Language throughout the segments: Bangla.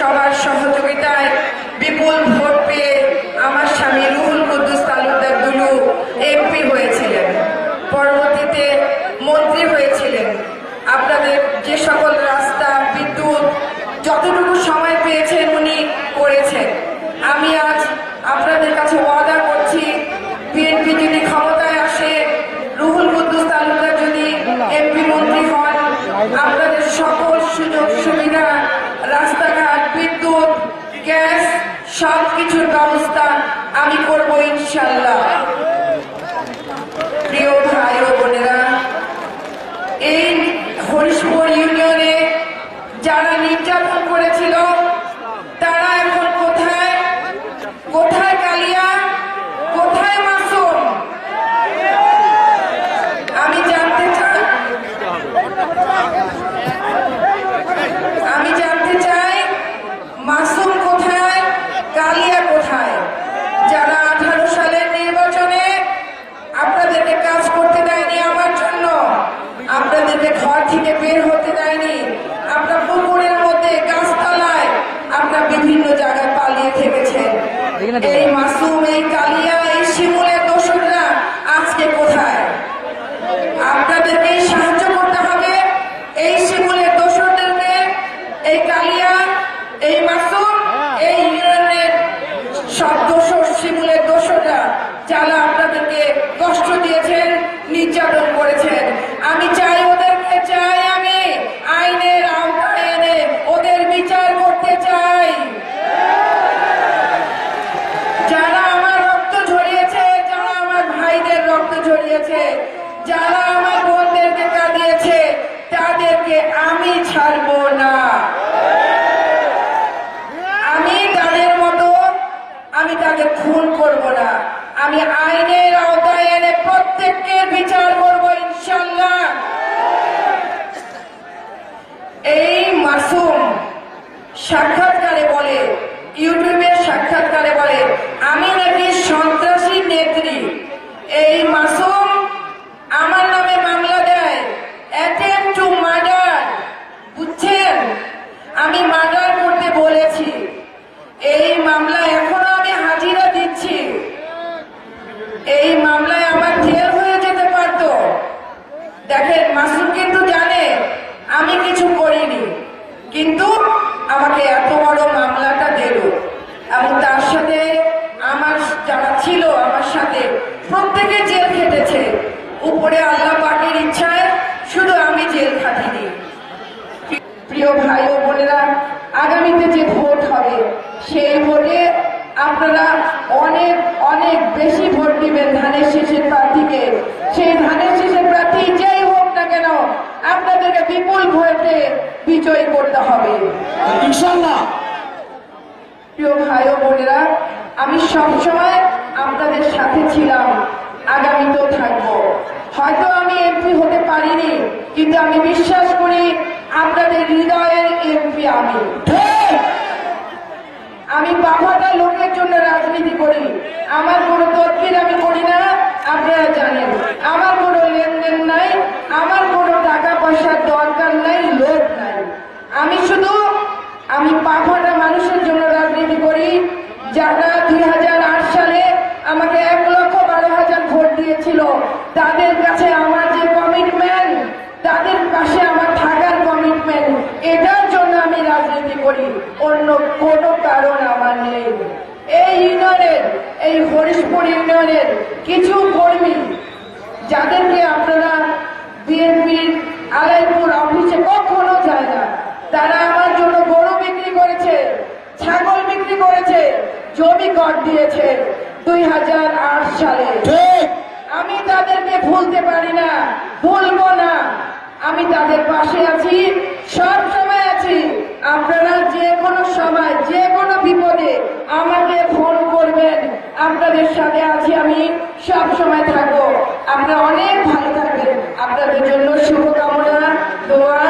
সবার সহযোগিতায় বিপুল সব কিছুর ব্যবস্থা আমি করব ইনশাল্লাহ। শিমুলের দোসররা যারা আপনাদেরকে কষ্ট দিয়েছেন, নির্যাতন করেছেন। আমি চাই ওদেরকে, চাই আমি আইনের আওতায় এনে ওদের বিচার করতে চাই। যারা আমার রক্ত ঝরিয়েছে, যারা আমার ভাইদের রক্ত ঝরিয়েছে, যারা আমার বোনদেরকে কাঁদিয়েছে, তাদেরকে আমি ছাড়বো না আমি তাদের মতো আমি তাকে খুন করব না। আমি আইনের আওতায় এনে প্রত্যেককে বিচার করব ইনশাল্লাহ এই মাসুম সাক্ষাৎকারে বলে ইউটিউবের সাক্ষাৎকারে বলে, আমি নাকি সন্ত্রাসী নেত্রী। এই মাসুম আমার নামে মামলা দেয় অ্যাটেম্প টু মার্ডার বুঝছেন আমি মার্ডার করতে বলেছি এই মামলা এখনও আমি হাজিরা দিচ্ছি এই মামলায় আমার জেল হয়ে যেতে পারতো দেখেন কিন্তু জানে, আমি কিছু করিনি। কিন্তু আমাকে এত বড় মামলাটা দিল। এবং তার সাথে আমার যারা ছিল আমার সাথে, প্রত্যেকে জেল খেটেছে। উপরে আল্লাহ পাকের ইচ্ছায় শুধু আমি জেল খাটিনি। প্রিয় ভাই ও বোনেরা, আগামীতে যে ভোট হবে, সেই ভোটে আপনারা অনেক অনেক বেশি ভোট দিবেন ধানের শীষের প্রার্থীকে। সেই ধানের শীষের প্রার্থী যেই হোক না কেন আপনাদেরকে বিপুল ভোটে বিজয়ী করতে হবে। প্রিয় ভাই ও বোনেরা আমি সবসময় আপনাদের সাথে ছিলাম আগামীতেও থাকব। হয়তো আমি এমপি হতে পারিনি কিন্তু আমি বিশ্বাস করি আপনাদের হৃদয়ের এমপি আমি ঠিক আমি বাবাটা লোকের জন্য রাজনীতি করি আমার কোনো তদবির আমি করি না আপনারা জানেন আমার কোনো লেনদেন নাই আমার কোনো টাকা পয়সার দরকার নাই লোভ নাই আমি শুধু আমি পাখাটা মানুষের জন্য রাজনীতি করি যারা দুই সালে আমাকে এক লক্ষ বারো হাজার ভোট দিয়েছিল তাদের কাছে আমার যে কমিটমেন্ট তাদের পাশে আমার থাকার কমিটমেন্ট এটার জন্য আমি রাজনীতি করি অন্য কোনো কারণ আমার নেই। এই ইউনিয়নের এই হরিশপুর ইউনিয়নের কিছু কর্মী যাদেরকে আপনারা বিএনপির আলাইপুর অফিসে কখনো যায় না তারা আমার জন্য গরু বিক্রি করেছে ছাগল বিক্রি করেছে জমি কর দিয়েছে দুই হাজার আট সালে। আমি তাদেরকে ভুলতে পারি না ভুলবো না। আমি তাদের পাশে আছি সব সময় আছি। আপনারা যে কোনো সময় যে কোনো বিপদে আমাকে ফোন করবেন। আপনাদের সাথে আছি আমি সব সময় থাকব। আপনারা অনেক ভালো থাকবেন। আপনাদের জন্য শুভকামনা দোয়া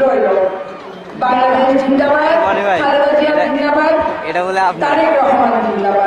রইল। বাংলাদেশ জিন্দাবাদ খালেদা জিয়া জিন্দাবাদ তারেক রহমান জিন্দাবাদ।